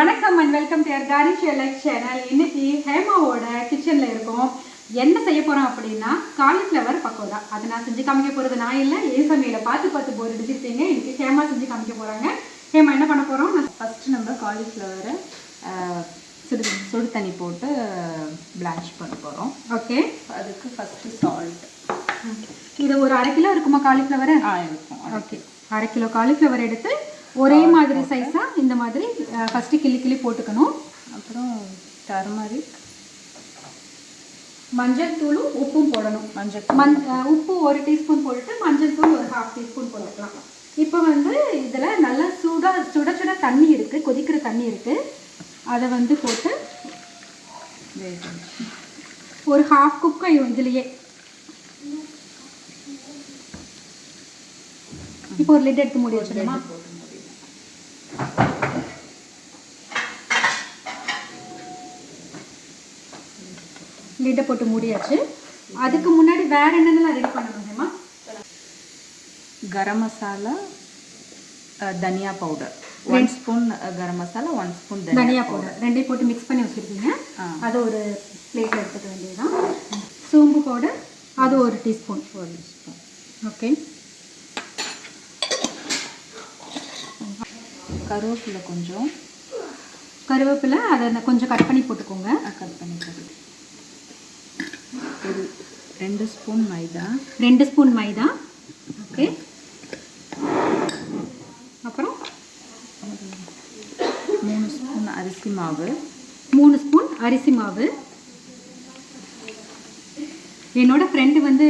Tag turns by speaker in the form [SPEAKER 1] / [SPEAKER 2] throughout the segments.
[SPEAKER 1] வணக்கம் and welcome to காரிஷ் life channel இன்னைக்கு ஹேமாவோட கிச்சன்ல இருக்கோம். என்ன செய்ய போறோம் அப்படின்னா காலிஃப்ளவர் பக்கோடா அதை நான் செஞ்சு காமிக்க போறது நான் இல்லை ஏ சமையலை பார்த்து பார்த்து போர் அடிச்சிருப்பீங்க இன்னைக்கு ஹேமா செஞ்சு காமிக்க போறாங்க. ஹேமா என்ன பண்ண போறோம்?
[SPEAKER 2] ஃபஸ்ட்டு நம்ம காலிஃப்ளவரை சுடு சுடு தண்ணி போட்டு பிளான்ச் பண்ண போகிறோம்
[SPEAKER 1] ஓகே.
[SPEAKER 2] அதுக்கு ஃபஸ்ட்டு சால்ட்
[SPEAKER 1] இது ஒரு அரை கிலோ இருக்குமா காலிஃப்ளவர்
[SPEAKER 2] ஆ இருக்கும்.
[SPEAKER 1] ஓகே. அரை கிலோ காலிஃப்ளவர் எடுத்து ஒரே மாதிரி சைஸா இந்த மாதிரி ஃபர்ஸ்ட் கிள்ளி கிள்ளி போட்டுக்கணும்.
[SPEAKER 2] அப்புறம் டர்மரிக்
[SPEAKER 1] மஞ்சள் தூளும் உப்பும் போடணும்.
[SPEAKER 2] மஞ்சள்
[SPEAKER 1] மண் உப்பு ஒரு டீஸ்பூன் போட்டுட்டு மஞ்சள் தூள் ஒரு ஹாஃப் டீஸ்பூன் போட்டுக்கலாம். இப்போ வந்து இதில் நல்லா சுட சுட சுட தண்ணி இருக்குது கொதிக்கிற தண்ணி இருக்குது அதை வந்து போட்டு ஒரு ஹாஃப் ஆயிடும் இதுலேயே இப்போ ஒரு லிட் எடுத்து மூடி
[SPEAKER 2] முடியும்
[SPEAKER 1] லிட்டை போட்டு மூடியாச்சு. அதுக்கு முன்னாடி வேற என்னென்னலாம் ரெடி பண்ணணும் ஹேமா
[SPEAKER 2] கரம் மசாலா தனியா powder one spoon garam masala one spoon தனியா
[SPEAKER 1] பவுடர் ரெண்டையும் போட்டு மிக்ஸ் பண்ணி வச்சுருக்கீங்க. அதை ஒரு பிளேட்டில் எடுத்துக்க வேண்டியதுதான். சோம்பு பவுடர் அது ஒரு டீஸ்பூன்
[SPEAKER 2] ஒரு ஸ்பூன்
[SPEAKER 1] ஓகே
[SPEAKER 2] கருவேப்பிலை கொஞ்சம்.
[SPEAKER 1] கருவேப்பிலை அதை கொஞ்சம் கட் பண்ணி போட்டுக்கோங்க.
[SPEAKER 2] கட் பண்ணி போட்டு ஒரு ரெண்டு ஸ்பூன் மைதா.
[SPEAKER 1] ரெண்டு ஸ்பூன் மைதா. ஓகே. அப்புறம்?
[SPEAKER 2] மூணு ஸ்பூன் அரிசி மாவு.
[SPEAKER 1] மூணு ஸ்பூன் அரிசி மாவு. என்னோட ஃப்ரெண்டு வந்து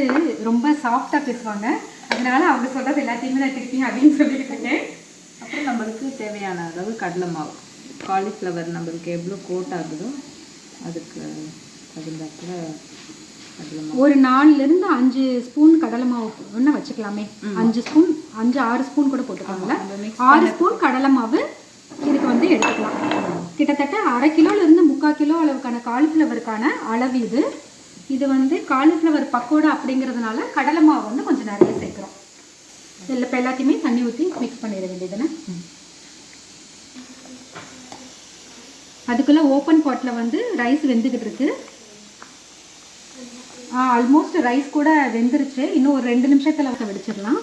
[SPEAKER 1] ரொம்ப சாஃப்டாக பேசுவாங்க. அதனால அவங்க சொல்கிறது எல்லாத்தையுமே நான் திருப்பி அப்படின்னு சொல்லிட்டு
[SPEAKER 2] அப்புறம் நம்மளுக்கு தேவையான அளவு கடலை மாவு. காலிஃப்ளவர் நம்மளுக்கு எவ்வளோ கோட் ஆகுதோ அதுக்கு தகுந்தாப்புல
[SPEAKER 1] ஒரு நாலுலேருந்து அஞ்சு ஸ்பூன் கடலை மாவு ஒன்று வச்சுக்கலாமே. அஞ்சு ஸ்பூன் அஞ்சு ஆறு ஸ்பூன் கூட போட்டுக்கோங்கள ஆறு ஸ்பூன் கடலை மாவு இதுக்கு வந்து எடுத்துக்கலாம். கிட்டத்தட்ட அரை கிலோலேருந்து முக்கால் கிலோ அளவுக்கான காலிஃப்ளவருக்கான அளவு இது. இது வந்து காலிஃப்ளவர் பக்கோடா அப்படிங்கிறதுனால கடலை மாவு வந்து கொஞ்சம் நிறைய இதில் இப்போ எல்லாத்தையுமே தண்ணி ஊற்றி மிக்ஸ் பண்ணிட வேண்டியதுன்னு அதுக்குள்ளே ஓப்பன் பாட்டில் வந்து ரைஸ் வெந்துக்கிட்டு இருக்கு. ஆ ஆல்மோஸ்ட் ரைஸ் கூட வெந்துருச்சு. இன்னும் ஒரு ரெண்டு நிமிஷத்தில் வந்து வெடிச்சிடலாம்.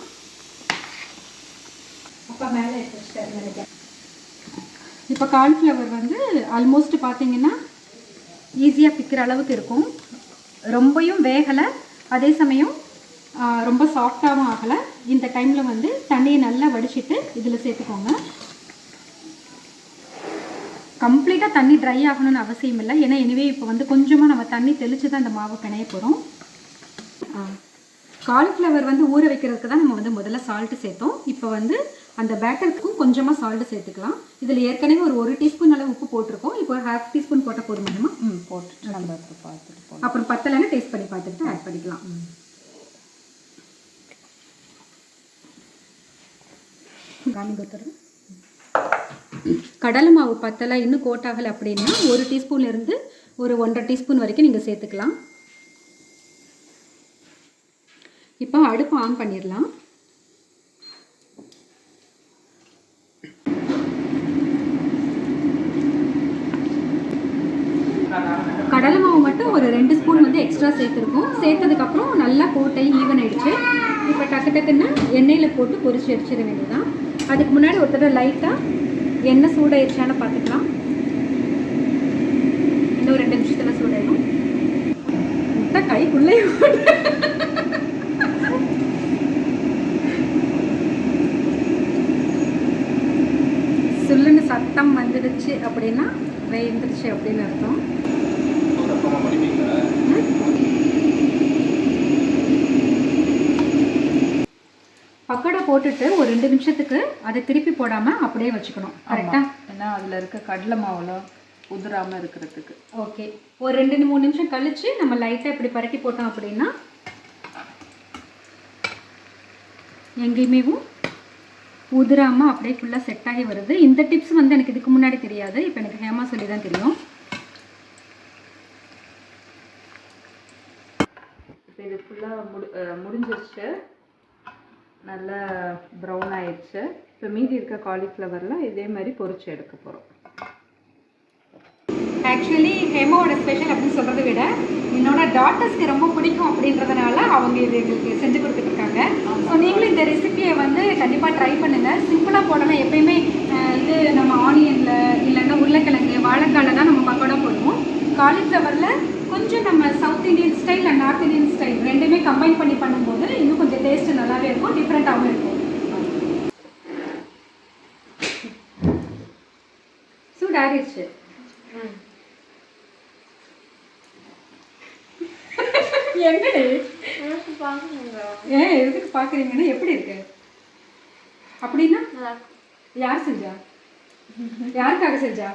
[SPEAKER 1] அப்போ மேலே எடுத்து இப்போ காலிஃப்ளவர் வந்து ஆல்மோஸ்ட் பார்த்தீங்கன்னா ஈஸியாக பிக்கிற அளவுக்கு இருக்கும். ரொம்பையும் வேகலை. அதே சமயம் ரொம்ப சாஃப்டாகவும் ஆகலை. இந்த டைமில் வந்து தண்ணியை நல்லா வடிச்சிட்டு இதில் சேர்த்துக்கோங்க. கம்ப்ளீட்டாக தண்ணி ட்ரை ஆகணும்னு அவசியம் இல்லை. ஏன்னா எனிவே இப்போ வந்து கொஞ்சமாக நம்ம தண்ணி தெளித்து தான் இந்த மாவை பிணைய போகிறோம் காலிஃப்ளவர் வந்து ஊற வைக்கிறதுக்கு தான் நம்ம வந்து முதல்ல சால்ட்டு சேர்த்தோம். இப்போ வந்து அந்த பேட்டருக்கும் கொஞ்சமாக சால்ட்டு சேர்த்துக்கலாம். இதில் ஏற்கனவே ஒரு ஒரு டீஸ்பூன் அளவு உப்பு போட்டிருக்கோம். இப்போ ஒரு ஹாஃப் டீஸ்பூன் போட்டால் போதுமானமா
[SPEAKER 2] ம் போட்டுட்டு நம்ம அப்புறம் பார்த்துட்டு
[SPEAKER 1] அப்புறம் பத்தலைன்னு டேஸ்ட் பண்ணி பார்த்துட்டு ஆட் பண்ணிக்கலாம். காமிங்க கடலை மாவு பத்தலை இன்னும் கோட்டாகலை அப்படின்னா ஒரு டீஸ்பூன்ல இருந்து ஒரு ஒன்றரை டீஸ்பூன் வரைக்கும் நீங்கள் சேர்த்துக்கலாம். இப்போ அடுப்பு ஆன் பண்ணிடலாம். கடலை மாவு மட்டும் ஒரு ரெண்டு ஸ்பூன் வந்து எக்ஸ்ட்ரா சேர்த்துருக்கோம். சேர்த்ததுக்கப்புறம் நல்லா கோட்டை ஈவன் ஆயிடுச்சு. இப்போ டக்கு டக்குன்னு எண்ணெயில் போட்டு பொரிச்சு அடிச்சிட வேண்டியதுதான். அதுக்கு முன்னாடி ஒரு தடவை லைட்டாக எண்ணெய் சூடாயிருச்சான்னு பார்த்துக்கலாம். இன்னும் ரெண்டு நிமிஷத்தில் சூடாயிடும் முட்டை கைக்குள்ளே சுல்லுன்னு சத்தம் வந்துடுச்சு அப்படின்னா வெந்துடுச்சு அப்படின்னு அர்த்தம் பக்கோடா போட்டுட்டு ஒரு ரெண்டு நிமிஷத்துக்கு அதை திருப்பி போடாமல் அப்படியே வச்சுக்கணும். கரெக்டாக
[SPEAKER 2] ஏன்னா அதில் இருக்க கடலை மாவுலாம் உதிராமல் இருக்கிறதுக்கு.
[SPEAKER 1] ஓகே ஒரு ரெண்டு மூணு நிமிஷம் கழிச்சு நம்ம லைட்டாக இப்படி பரட்டி போட்டோம் அப்படின்னா எங்கேயுமே உதிராமல் அப்படியே ஃபுல்லாக செட் ஆகி வருது. இந்த டிப்ஸ் வந்து எனக்கு இதுக்கு முன்னாடி தெரியாது. இப்போ எனக்கு ஹேமா சொல்லி தான் தெரியும்.
[SPEAKER 2] இப்போ இது ஃபுல்லாக முடி முடிஞ்சிருச்சு. நல்லா ப்ரௌன் ஆயிடுச்சு. இப்போ மீதி இருக்க காலிஃப்ளவரில் இதே மாதிரி பொறிச்சு எடுக்க போகிறோம்
[SPEAKER 1] ஆக்சுவலி ஹேமாவோட ஸ்பெஷல் அப்படின்னு சொல்கிறத விட என்னோட டாட்டர்ஸ்க்கு ரொம்ப பிடிக்கும் அப்படின்றதுனால அவங்க இது எங்களுக்கு செஞ்சு கொடுத்துட்ருக்காங்க ஸோ நீங்களும் இந்த ரெசிபியை வந்து கண்டிப்பாக ட்ரை பண்ணுங்கள் சிம்பிளாக போடலாம் எப்பயுமே இது நம்ம ஆனியனில் இல்லைன்னா உருளைக்கிழங்கு வாழைக்காயில் தான் நம்ம பக்கோடா போடுவோம். காலிஃப்ளவரில் கொஞ்சம் நம்ம south Indian style and north Indian style ரெண்டுமே கம்பைன் பண்ணி பண்ணும்போது இன்னும் கொஞ்சம் டேஸ்ட்டு நல்லாவே இருக்கும் டிஃப்ரெண்ட்டாகவும் இருக்கும். சூடாரிடுச்சு என்னடி ஏன் எதுக்கு பார்க்குறீங்கன்னா எப்படி இருக்கு? அப்படின்னா யார் செஞ்சா? யாருக்காக செஞ்சா?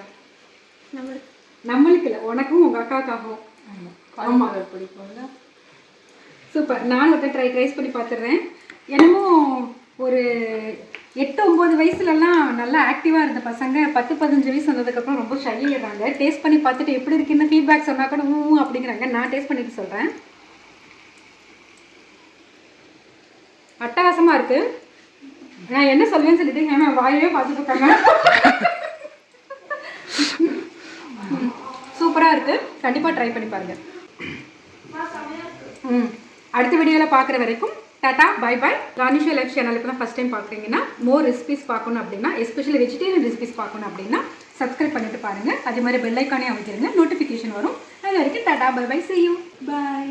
[SPEAKER 1] நம்மளுக்கு. இல்லை உனக்கும் உங்கள் அக்காவுக்காகவும். ஆமா.
[SPEAKER 2] பிடிக்கும்ல?
[SPEAKER 1] சூப்பர் நான் ஒரு ட்ரை ட்ரைஸ் பண்ணி பார்த்துடுறேன். என்னமோ ஒரு எட்டு ஒம்பது வயசுலலாம் நல்லா ஆக்டிவாக இருந்த பசங்க பத்து பதினஞ்சு வயசு வந்ததுக்கப்புறம் ரொம்ப ஷையிடுறாங்க டேஸ்ட் பண்ணி பார்த்துட்டு எப்படி இருக்குன்னு ஃபீட்பேக் சொன்னா கூட ஊ அப்படிங்கிறாங்க. நான் டேஸ்ட் பண்ணிட்டு சொல்கிறேன் அட்டகாசமாக இருக்கு. நான் என்ன சொல்லுவேன்னு சொல்லிட்டு ஏன்னா வாயவே பார்த்துட்டு இருக்காங்க. சூப்பராக இருக்குது கண்டிப்பாக ட்ரை பண்ணி பாருங்க. ம். அடுத்த வீடியோவில் பார்க்குற வரைக்கும் டாட்டா பை பை கானிஷோ லைஃப் சேனல் இப்போ தான் ஃபஸ்ட் டைம் பார்க்குறீங்கன்னா மோர் ரெசிபிஸ் பார்க்கணும் அப்படின்னா எஸ்பெஷலி வெஜிடேரியன் ரெசிபிஸ் பார்க்கணும் அப்படின்னா சப்ஸ்கிரைப் பண்ணிட்டு பாருங்கள் அதே மாதிரி பெல்லைக்கானே அமைச்சிருங்க. நோட்டிஃபிகேஷன் வரும். அது வரைக்கும் tata bye bye see you bye.